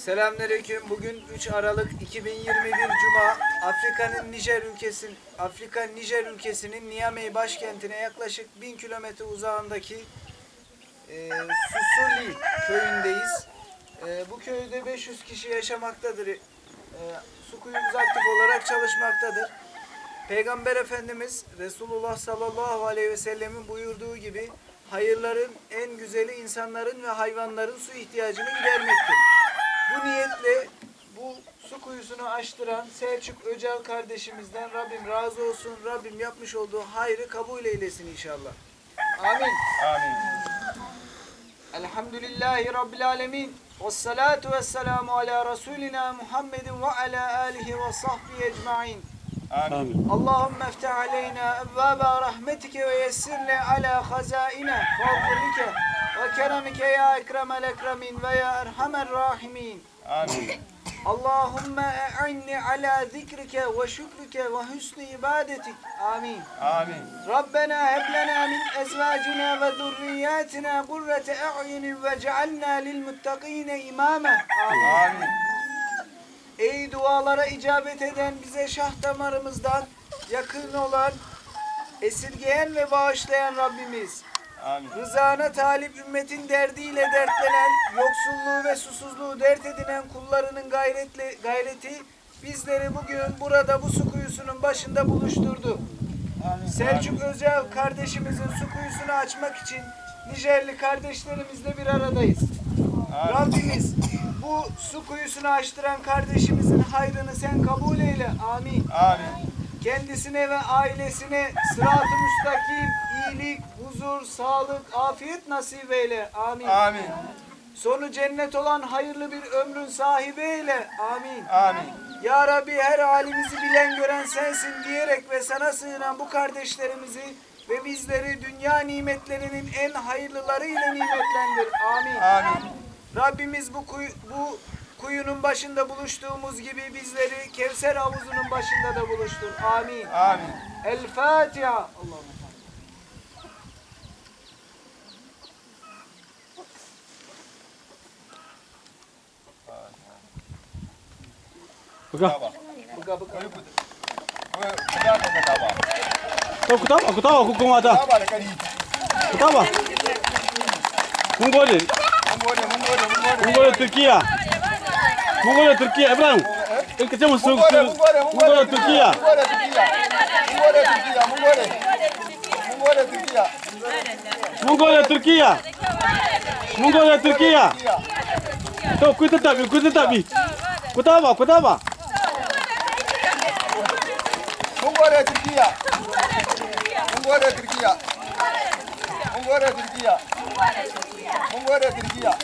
Selamünaleyküm. Bugün 3 Aralık 2021 Cuma. Afrika'nın Nijer ülkesi Afrika Nijer ülkesinin Niamey başkentine yaklaşık 1000 kilometre uzağındaki e, Susuli köyündeyiz. E, bu köyde 500 kişi yaşamaktadır. E, su kuyumuz aktif olarak çalışmaktadır. Peygamber Efendimiz Resulullah sallallahu aleyhi ve sellemin buyurduğu gibi hayırların en güzeli insanların ve hayvanların su ihtiyacını gidermektir bu niyetle bu su kuyusunu açtıran Selçuk Öcal kardeşimizden Rabbim razı olsun. Rabbim yapmış olduğu hayrı kabul eylesin inşallah. Amin. Amin. Elhamdülillahi Rabbil Alemin. Vessalatu vesselamu ala Resulina Muhammedin ve ala alihi ve sahbihi ecma'in. Amin. Allahümme iftah aleyna evvaba rahmetike ve yessirle ala hazaine ve ve keremike ya ekremel ekremin ve ya erhamer rahimin. Amin. Allahümme e'inni ala zikrike ve şükrike ve hüsnü ibadetik. Amin. Amin. Rabbena heb lena min ezvacina ve zurriyatina kurrete e'yunin ve cealna lil imame. Amin. Ey dualara icabet eden bize şah damarımızdan yakın olan, esirgeyen ve bağışlayan Rabbimiz. Amin. Rızana talip ümmetin derdiyle dertlenen, yoksulluğu ve susuzluğu dert edinen kullarının gayretle, gayreti bizleri bugün burada bu su kuyusunun başında buluşturdu. Selçuk Özel kardeşimizin su kuyusunu açmak için Nijerli kardeşlerimizle bir aradayız. Rabbimiz bu su kuyusunu açtıran kardeşimizin hayrını sen kabul eyle. Amin. Amin. Kendisine ve ailesine sırat-ı müstakim, iyilik, huzur, sağlık, afiyet nasip eyle. Amin. Amin. Sonu cennet olan hayırlı bir ömrün sahibi eyle. Amin. Amin. Ya Rabbi her halimizi bilen gören sensin diyerek ve sana sığınan bu kardeşlerimizi ve bizleri dünya nimetlerinin en hayırlılarıyla nimetlendir. Amin. Amin. Rabbimiz bu, kuyu, bu kuyunun başında buluştuğumuz gibi bizleri Kevser havuzunun başında da buluştur. Amin. Amin. El Fatiha. Allah'ım. Ka ka taba. To ku taba ku taba ku kuma ta. Taba da kari. Ku taba. Mun gode. Mun gode, mun gode, mun gode. Mun gode Turkiya. Mun gode Turkiya Ibrahim. In ka ce Mun gode, mun gode, Turkiya. Mun gode Turkiya. Mun gode Turkiya, mun gode. Mun gode Turkiya. Mun gode Turkiya. Mun gode. Turkiya. To ku ta tabi ku ta tabi. Ku taba ku taba. Mungu aliyetikia. Mungu aliyetikia. Mungu aliyetikia. Mungu aliyetikia.